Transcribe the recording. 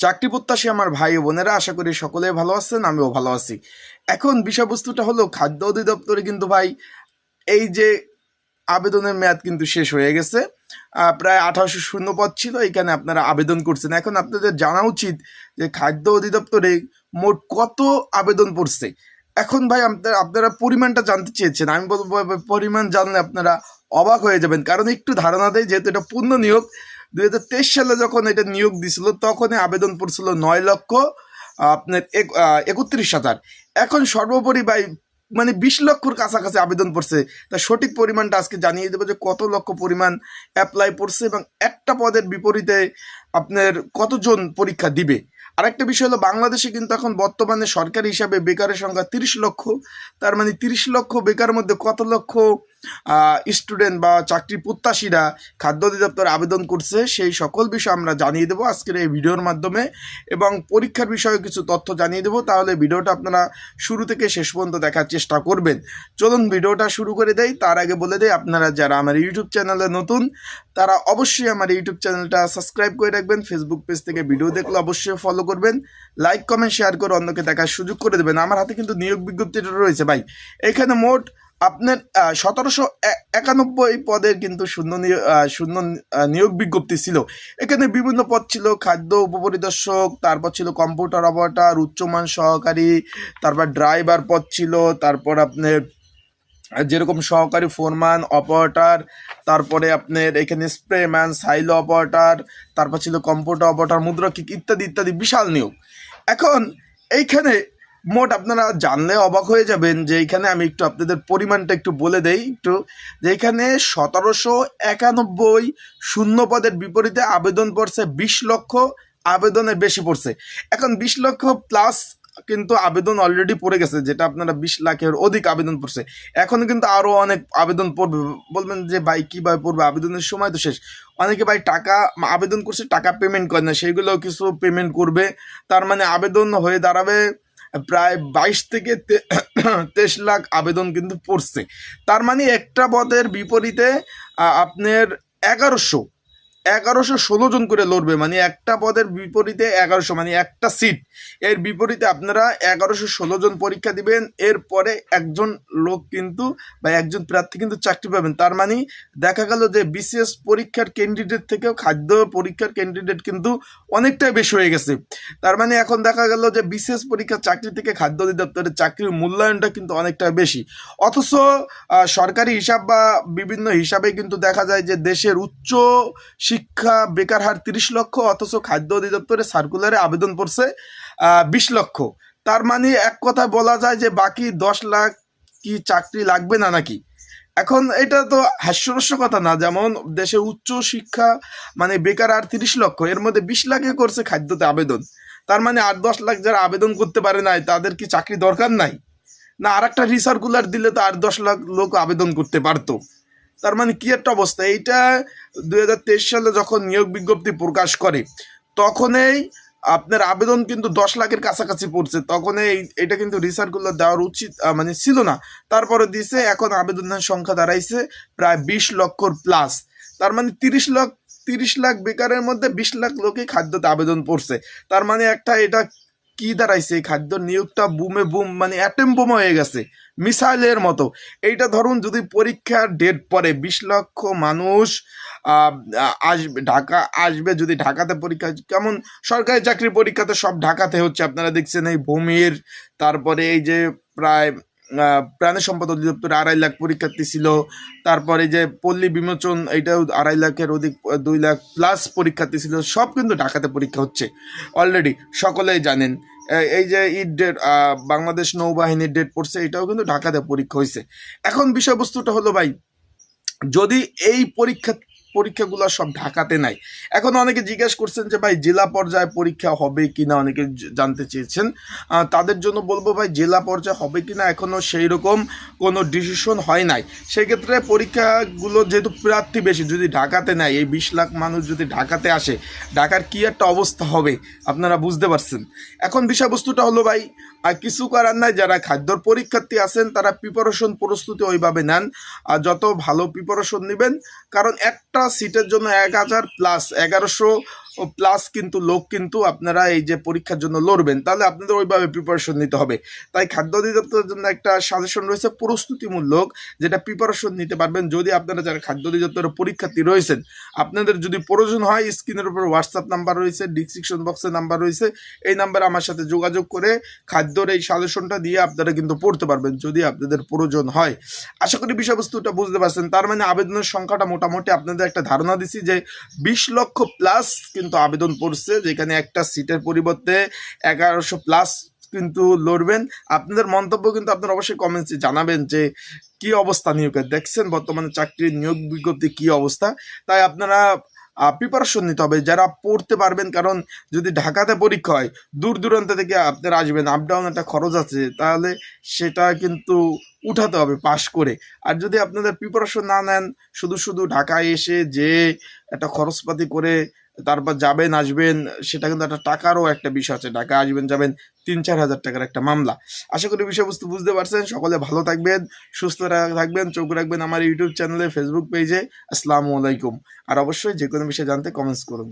চাকরি প্রত্যাশী আমার ভাই ও বোনেরা, আশা করি সকলে ভালো আছেন, আমিও ভালো আছি। এখন বিষয়বস্তুটা হলো, খাদ্য অধিদপ্তরে কিন্তু ভাই এই যে আবেদনের মেয়াদ কিন্তু শেষ হয়ে গেছে। প্রায় আঠারোশো শূন্য পদ ছিল, এখানে আপনারা আবেদন করছেন। এখন আপনাদের জানা উচিত যে খাদ্য অধিদপ্তরে মোট কত আবেদন পড়ছে। এখন ভাই আপনারা আপনারা পরিমাণটা জানতে চেয়েছেন। আমি বলব, পরিমাণ জানলে আপনারা অবাক হয়ে যাবেন। কারণ একটু ধারণা দেয় যেহেতু এটা পূর্ণ নিয়োগ দুই হাজার তেইশ সালে যখন এটা নিয়োগ দিছিল, তখনই আবেদন পড়ছিল নয় লক্ষ, আপনার এক- একত্রিশ হাজার। এখন সর্বোপরি বাই মানে বিশ লক্ষর কাছাকাছি আবেদন পড়ছে। তা সঠিক পরিমাণটা আজকে জানিয়ে দেবো যে কত লক্ষ পরিমাণ অ্যাপ্লাই পড়ছে এবং একটা পদের বিপরীতে আপনার কতজন পরীক্ষা দিবে। আরেকটা বিষয় হলো, বাংলাদেশে কিন্তু এখন বর্তমানে সরকারি হিসাবে বেকারের সংখ্যা তিরিশ লক্ষ। তার মানে তিরিশ লক্ষ বেকার মধ্যে কত লক্ষ স্টুডেন্ট বা চাকরি প্রত্যাশীরা খাদ্য অধিদপ্তরে আবেদন করছে, সেই সকল বিষয় আমরা জানিয়ে দেবো আজকের এই ভিডিওর মাধ্যমে এবং পরীক্ষার বিষয়ে কিছু তথ্য জানিয়ে দেবো, তাহলে ভিডিওটা আপনারা শুরু থেকে শেষ পর্যন্ত দেখার চেষ্টা করবেন। চলুন ভিডিওটা শুরু করে দেই, তার আগে বলে দেই, আপনারা যারা আমার ইউটিউব চ্যানেলে নতুন, তারা অবশ্যই আমার ইউটিউব চ্যানেলটা সাবস্ক্রাইব করে রাখবেন ফেসবুক পেজ থেকে ভিডিও দেখলে অবশ্যই ফলো করবেন লাইক কমেন্ট শেয়ার করে অন্যকে দেখার সুযোগ করে দেবেন। আমার হাতে কিন্তু নিয়োগ বিজ্ঞপ্তিটা রয়েছে ভাই, এখানে মোট আপনার সতেরোশো একানব্বই পদের কিন্তু শূন্য শূন্য নিয়োগ বিজ্ঞপ্তি ছিল। এখানে বিভিন্ন পদ ছিল, খাদ্য, উপপরিদর্শক, তারপর ছিল কম্পিউটার অপারেটর, উচ্চমান সহকারী, তারপর ড্রাইভার পদ ছিল, তারপর আপনার, যেরকম সহকারী ফোরম্যান, অপারেটার, তারপরে আপনার এখানে স্প্রেম্যান, সাইলো অপারেটার, তারপর ছিল কম্পিউটার অপারেটর মুদ্রাকিক ইত্যাদি ইত্যাদি, বিশাল নিয়োগ। এখন, এইখানে মোট আপনারা জানলে অবাক হয়ে যাবেন যে এইখানে আমি একটু আপনাদের পরিমাণটা একটু বলে দেই। একটু, যে এখানে সতেরোশো একানব্বই শূন্য পদের বিপরীতে আবেদন পড়ছে বিশ লক্ষ, আবেদনের বেশি পড়ছে। এখন বিশ লক্ষ প্লাস কিন্তু আবেদন অলরেডি পড়ে গেছে, যেটা আপনারা বিশ লাখের অধিক আবেদন পড়ছে। এখন কিন্তু আরও অনেক আবেদন পড়বে। বলবেন যে, ভাই, কীভাবে পড়বে? আবেদনের সময় তো শেষ। অনেকে, ভাই, টাকা, আবেদন করছে, টাকা পেমেন্ট করে না। সেইগুলো কিছু পেমেন্ট করবে। তার মানে আবেদন হয়ে দাঁড়াবে প্রায় বাইশ থেকে তেইশ লাখ আবেদন কিন্তু পড়ছে। তার মানে একটা পদের বিপরীতে আপনার এগারোশো এগারোশো ষোলো জন করে লড়বে মানে একটা পদের বিপরীতে এগারোশো মানে একটা সিট এর বিপরীতে আপনারা এগারোশো ষোলো জন পরীক্ষা দিবেন, এরপরে একজন লোক কিন্তু বা একজন প্রার্থী কিন্তু চাকরি পাবেন। তার মানে দেখা গেল যে বিসিএস পরীক্ষার ক্যান্ডিডেট থেকেও খাদ্য পরীক্ষার ক্যান্ডিডেট কিন্তু অনেকটাই বেশি হয়ে গেছে। তার মানে এখন দেখা গেল যে বিসিএস পরীক্ষার চাকরি থেকে খাদ্য অধিদপ্তরের চাকরির মূল্যায়নটা কিন্তু অনেকটা বেশি। অথচ সরকারি হিসাব বা বিভিন্ন হিসাবে কিন্তু দেখা যায় যে দেশের উচ্চ শিক্ষা বেকার হার তিরিশ লক্ষ, অথচ খাদ্য অধিদপ্তরে সার্কুলারে আবেদন পড়ছে বিশ লক্ষ। তার মানে এক কথায় বলা যায় যে বাকি দশ লাখ কি চাকরি লাগবে না নাকি? এখন এটা তো হাস্যরস্য কথা না, যেমন দেশে উচ্চ শিক্ষা মানে বেকার আর তিরিশ লক্ষ, এর মধ্যে বিশ লাখে করছে খাদ্যতে আবেদন। তার মানে আট দশ লাখ যারা আবেদন করতে পারে নাই, তাদের কি চাকরি দরকার নাই? না আর একটা রিসার্কুলার দিলে তো আট দশ লাখ লোক আবেদন করতে পারতো। তার মানে কি একটা অবস্থা? এইটা দু হাজার তেইশ সালে যখন নিয়োগ বিজ্ঞপ্তি প্রকাশ করে, তখনই আপনার আবেদন কিন্তু দশ লাখের কাছাকাছি পড়ছে। তখন এই, এটা কিন্তু রিসার্কুলার দেওয়ার উচিত মানে ছিল না। তারপরে দিছে, এখন আবেদনের সংখ্যা দাঁড়াইছে প্রায় বিশ লক্ষর প্লাস তার মানে তিরিশ লাখ তিরিশ লাখ বেকারের মধ্যে বিশ লাখ লোকই খাদ্যতে আবেদন পড়ছে। তার মানে একটা এটা কি দাঁড়াইছে? এই খাদ্য নিয়োগটা বুমে বুম মানে অ্যাটেম হয়ে গেছে। মিসাইলের মতো। এইটা ধরুন যদি পরীক্ষার ডেট পরে বিশ লক্ষ মানুষ আসবে ঢাকা, আসবে যদি ঢাকাতে পরীক্ষা। কেমন সরকারি চাকরি পরীক্ষাতে সব ঢাকাতে হচ্ছে, আপনারা দেখছেন এই ভূমির। তারপরে এই যে প্রায় প্রাণী সম্পদ অধিদপ্তরে আড়াই লাখ পরীক্ষার্থী ছিল। তারপরে যে পল্লী বিমোচন, এইটাও আড়াই লাখের অধিক, দুই লাখ প্লাস পরীক্ষার্থী ছিল। সব কিন্তু ঢাকাতে পরীক্ষা হচ্ছে। অলরেডি সকলেই জানেন। এই যে ইট ডেট বাংলাদেশ নৌবাহিনীর ডেট পড়ছে, এটাও কিন্তু ঢাকাতে পরীক্ষা হয়েছে এখন বিষয়বস্তুটা হলো ভাই, যদি এই পরীক্ষা পরীক্ষাগুলো সব ঢাকাতে নাই। এখন অনেকে জিজ্ঞেস করছেন যে, ভাই, জেলা পর্যায়ে পরীক্ষা হবে কি না অনেকে জানতে চেয়েছেন। তাদের জন্য বলব, ভাই, জেলা পর্যায়ে হবে কি না এখনও সেই রকম কোনো ডিসিশন হয় নাই। সেক্ষেত্রে পরীক্ষাগুলো যেহেতু প্রার্থী বেশি, যদি ঢাকাতে নেয় এই বিশ লাখ মানুষ যদি ঢাকাতে আসে, ঢাকার কি একটা অবস্থা হবে আপনারা বুঝতে পারছেন? এখন বিষয়বস্তুটা হলো, ভাই আর কিছু করার নাই। যারা খাদ্যর পরীক্ষার্থী আছেন, তারা প্রিপারেশন প্রস্তুতি ওইভাবে নেন। আর যত ভালো প্রিপারেশন নেবেন, কারণ একটা সিটের জন্য এক হাজার প্লাস এগারোশো প্লাস কিন্তু, লোক কিন্তু আপনারা এই যে পরীক্ষার জন্য লড়বেন, তাহলে আপনাদের ওইভাবে প্রিপারেশন নিতে হবে। তাই খাদ্য অধিদপ্তরের জন্য একটা সাজেশন রয়েছে, প্রস্তুতিমূলক, যেটা প্রিপারেশন নিতে পারবেন যদি আপনারা যারা খাদ্য অধিদপ্তরের পরীক্ষার্থী রয়েছেন। আপনাদের যদি প্রয়োজন হয় স্ক্রিনের উপর হোয়াটসঅ্যাপ নাম্বার রয়েছে ডিসক্রিপশন বক্সে নাম্বার রয়েছে, এই নাম্বারে আমার সাথে যোগাযোগ করে খাদ্যর এই সাজেশনটা দিয়ে আপনারা কিন্তু পড়তে পারবেন, যদি আপনাদের প্রয়োজন হয়। আশা করি বিষয়বস্তুটা বুঝতে পারছেন। তার মানে আবেদনের সংখ্যাটা মোটামুটি আপনাদের একটা ধারণা দিছি যে বিশ লক্ষ প্লাস কিন্তু আবেদন পড়ছে যেখানে একটা সিটের পরিবর্তে এগারোশো প্লাস কিন্তু লড়বেন। আপনাদের মন্তব্য কিন্তু আপনারা অবশ্যই কমেন্টসে জানাবেন যে, কি অবস্থা নিয়োগের? দেখছেন বর্তমানে চাকরির নিয়োগ বিজ্ঞপ্তি কি অবস্থা? তাই আপনারা প্রিপারেশন নিতে হবে। যারা পড়তে পারবেন, কারণ যদি ঢাকাতে পরীক্ষা হয়, দূর দূরান্ত থেকে আপনারা আসবেন আপ ডাউন একটা খরচ আছে, তাহলে সেটা কিন্তু উঠাতে হবে পাশ করে। আর যদি আপনাদের প্রিপারেশন না নেন, শুধু শুধু ঢাকায় এসে যে একটা খরচপাতি করে তারপর যাবেন, আসবেন, সেটা কিন্তু একটা টাকারও একটা বিষয় আছে। ঢাকা আসবেন, যাবেন, তিন, চার হাজার টাকার একটা মামলা। আশা করি বিষয়বস্তু বুঝতে পারছেন। সকলে ভালো থাকবেন, সুস্থ থাকবেন, চোখ রাখবেন আমার ইউটিউব চ্যানেলে ফেসবুক পেজে আসসালামু আলাইকুম। আর অবশ্যই যে কোনো বিষয়ে জানতে কমেন্টস করুন।